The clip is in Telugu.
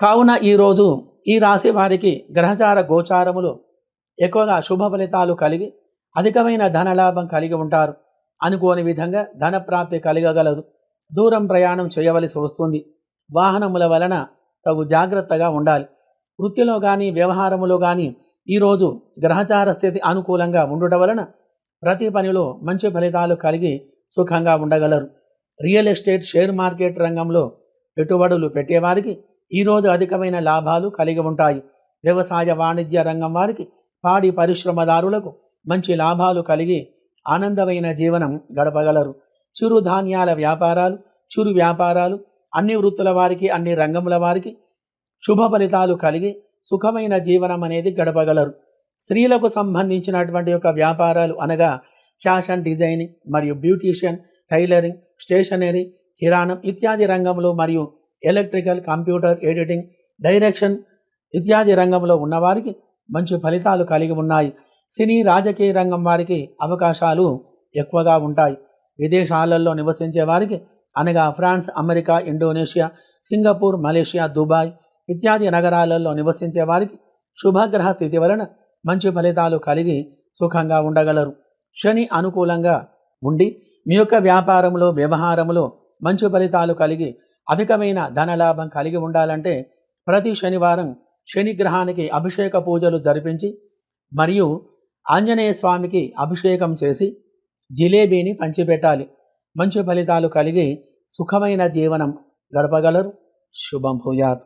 కావున ఈరోజు ఈ రాశి వారికి గ్రహచార గోచారములు ఎక్కువగా శుభ ఫలితాలు కలిగి అధికమైన ధనలాభం కలిగి ఉంటారు. అనుకోని విధంగా ధన ప్రాప్తి కలగగలదు. దూరం ప్రయాణం చేయవలసి వస్తుంది. వాహనముల వలన తగు జాగ్రత్తగా ఉండాలి. వృత్తిలో కానీ వ్యవహారములో కానీ ఈరోజు గ్రహచార స్థితి అనుకూలంగా ఉండటం వలన ప్రతి పనిలో మంచి ఫలితాలు కలిగి సుఖంగా ఉండగలరు. రియల్ ఎస్టేట్ షేర్ మార్కెట్ రంగంలో పెట్టుబడులు పెట్టేవారికి ఈరోజు అధికమైన లాభాలు కలిగి ఉంటాయి. వ్యవసాయ వాణిజ్య రంగం వారికి పాడి పరిశ్రమదారులకు మంచి లాభాలు కలిగి ఆనందమైన జీవనం గడపగలరు. చిరు ధాన్యాల వ్యాపారాలు చిరు వ్యాపారాలు అన్ని వృత్తుల వారికి అన్ని రంగముల వారికి శుభ ఫలితాలు కలిగి సుఖమైన జీవనం అనేది గడపగలరు. స్త్రీలకు సంబంధించినటువంటి యొక్క వ్యాపారాలు అనగా ఫ్యాషన్ డిజైనింగ్ మరియు బ్యూటీషియన్ టైలరింగ్ స్టేషనరీ కిరాణం ఇత్యాది రంగంలో మరియు ఎలక్ట్రికల్ కంప్యూటర్ ఎడిటింగ్ డైరెక్షన్ ఇత్యాది రంగంలో ఉన్నవారికి మంచి ఫలితాలు కలిగి ఉన్నాయి. సినీ రాజకీయ రంగం వారికి అవకాశాలు ఎక్కువగా ఉంటాయి. విదేశాలలో నివసించే వారికి అనగా France America Indonesia Singapore Malaysia Dubai ఇత్యాది నగరాలలో నివసించే వారికి శుభగ్రహ స్థితి వలన మంచి ఫలితాలు కలిగి సుఖంగా ఉండగలరు. శని అనుకూలంగా ఉండి మీ యొక్క వ్యాపారంలో వ్యవహారంలో మంచి ఫలితాలు కలిగి అధికమైన ధనలాభం కలిగి ఉండాలంటే ప్రతి శనివారం శని గ్రహానికి అభిషేక పూజలు జరిపించి మరియు ఆంజనేయ స్వామికి అభిషేకం చేసి జిలేబీని పంచిపెట్టాలి. మంచి ఫలితాలు కలిగి సుఖమైన జీవనం గడపగలరు. శుభం భూయాత్.